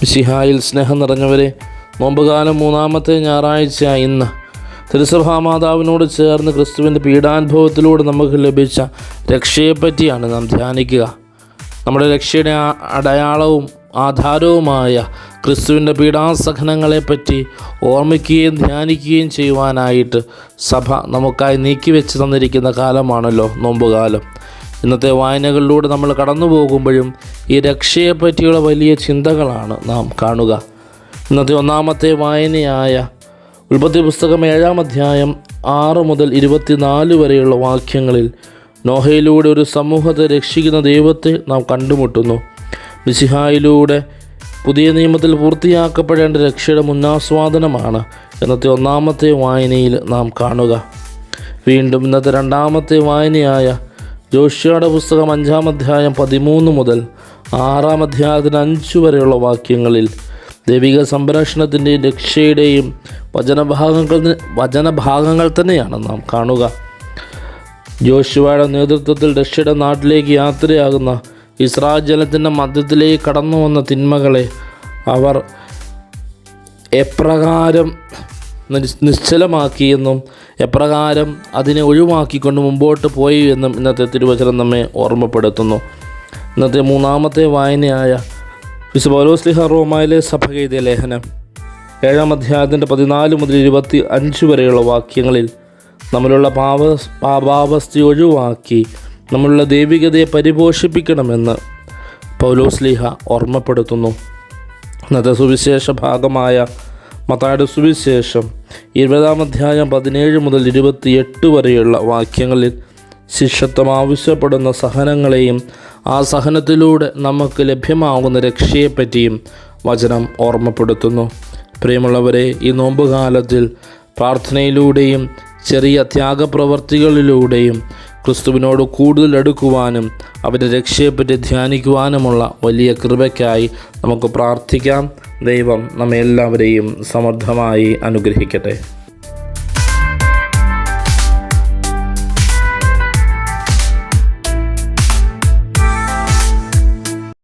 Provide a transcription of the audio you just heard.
മിശിഹായിൽ സ്നേഹം നിറഞ്ഞവരെ നോമ്പുകാലം മൂന്നാമത്തെ ഞായറാഴ്ച ഇന്ന്. തിരുസഭാ മാതാവിനോട് ചേർന്ന് ക്രിസ്തുവിന്റെ പീഡാനുഭവത്തിലൂടെ നമുക്ക് ലഭിച്ച രക്ഷയെപ്പറ്റിയാണ് നാം ധ്യാനിക്കുക. നമ്മുടെ രക്ഷയുടെ അടയാളവും ആധാരവുമായ ക്രിസ്തുവിന്റെ പീഡാസഹനങ്ങളെപ്പറ്റി ഓർമ്മിക്കുകയും ധ്യാനിക്കുകയും ചെയ്യുവാനായിട്ട് സഭ നമുക്കായി നീക്കി നീക്കിവെച്ച് തന്നിരിക്കുന്ന കാലമാണല്ലോ നോമ്പുകാലം. ഇന്നത്തെ വായനകളിലൂടെ നമ്മൾ കടന്നു പോകുമ്പോഴും ഈ രക്ഷയെപ്പറ്റിയുള്ള വലിയ ചിന്തകളാണ് നാം കാണുക. ഇന്നത്തെ ഒന്നാമത്തെ വായനയായ ഉൽപ്പത്തി പുസ്തകം ഏഴാം അധ്യായം ആറ് മുതൽ ഇരുപത്തിനാല് വരെയുള്ള വാക്യങ്ങളിൽ നോഹയിലൂടെ ഒരു സമൂഹത്തെ രക്ഷിക്കുന്ന ദൈവത്തെ നാം കണ്ടുമുട്ടുന്നു. മിസിഹായിലൂടെ പുതിയ നിയമത്തിൽ പൂർത്തിയാക്കപ്പെടേണ്ട രക്ഷയുടെ മുന്നാസ്വാദനമാണ് ഇന്നത്തെ ഒന്നാമത്തെ വായനയിൽ നാം കാണുക. വീണ്ടും ഇന്നത്തെ രണ്ടാമത്തെ വായനയായ ജോഷിയുടെ പുസ്തകം അഞ്ചാം അധ്യായം പതിമൂന്ന് മുതൽ ആറാം അധ്യായത്തിന് അഞ്ച് വരെയുള്ള വാക്യങ്ങളിൽ ദൈവിക സംരക്ഷണത്തിന്റെയും രക്ഷയുടെയും വചനഭാഗങ്ങൾ വചനഭാഗങ്ങൾ തന്നെയാണ് നാം കാണുക. ജോഷുവയുടെ നേതൃത്വത്തിൽ രക്ഷയുടെ നാട്ടിലേക്ക് യാത്രയാകുന്ന ഇസ്രാജലത്തിന്റെ മധ്യത്തിലേക്ക് കടന്നു വന്ന തിന്മകളെ അവർ എപ്രകാരം നിശ്ചലമാക്കിയെന്നും എപ്രകാരം അതിനെ ഒഴിവാക്കിക്കൊണ്ട് മുമ്പോട്ട് പോയി എന്നും ഇന്നത്തെ തിരുവചനം നമ്മെ ഓർമ്മപ്പെടുത്തുന്നു. ഇന്നത്തെ മൂന്നാമത്തെ വായനയായ വിശുപൗലോസ്ലിഹ റോമായിലെ സഭ എഴുതിയ ലേഖനം. ഏഴാം അധ്യായത്തിന്റെ പതിനാല് മുതൽ ഇരുപത്തി അഞ്ച് വരെയുള്ള വാക്യങ്ങളിൽ നമ്മളുള്ള പാപ പാപാവസ്ഥ ഒഴിവാക്കി നമ്മളുള്ള ദൈവികതയെ പരിപോഷിപ്പിക്കണമെന്ന് പൗലോസ്ലിഹ ഓർമ്മപ്പെടുത്തുന്നു. ഇന്നത്തെ സുവിശേഷ ഭാഗമായ മത്തായുടെ സുവിശേഷം ഇരുപതാം അധ്യായം പതിനേഴ് മുതൽ ഇരുപത്തിയെട്ട് വരെയുള്ള വാക്യങ്ങളിൽ ശിഷ്യത്വം ആവശ്യപ്പെടുന്ന സഹനങ്ങളെയും ആ സഹനത്തിലൂടെ നമുക്ക് ലഭ്യമാകുന്ന രക്ഷയെപ്പറ്റിയും വചനം ഓർമ്മപ്പെടുത്തുന്നു. പ്രിയമുള്ളവരെ ഈ നോമ്പുകാലത്തിൽ പ്രാർത്ഥനയിലൂടെയും ചെറിയ ത്യാഗപ്രവർത്തികളിലൂടെയും ക്രിസ്തുവിനോട് കൂടുതൽ അടുക്കുവാനും അവന്റെ രക്ഷയെപ്പറ്റി ധ്യാനിക്കുവാനുമുള്ള വലിയ കൃപയ്ക്കായി നമുക്ക് പ്രാർത്ഥിക്കാം. ദൈവം നമ്മെല്ലാവരെയും സമർത്ഥമായി അനുഗ്രഹിക്കട്ടെ.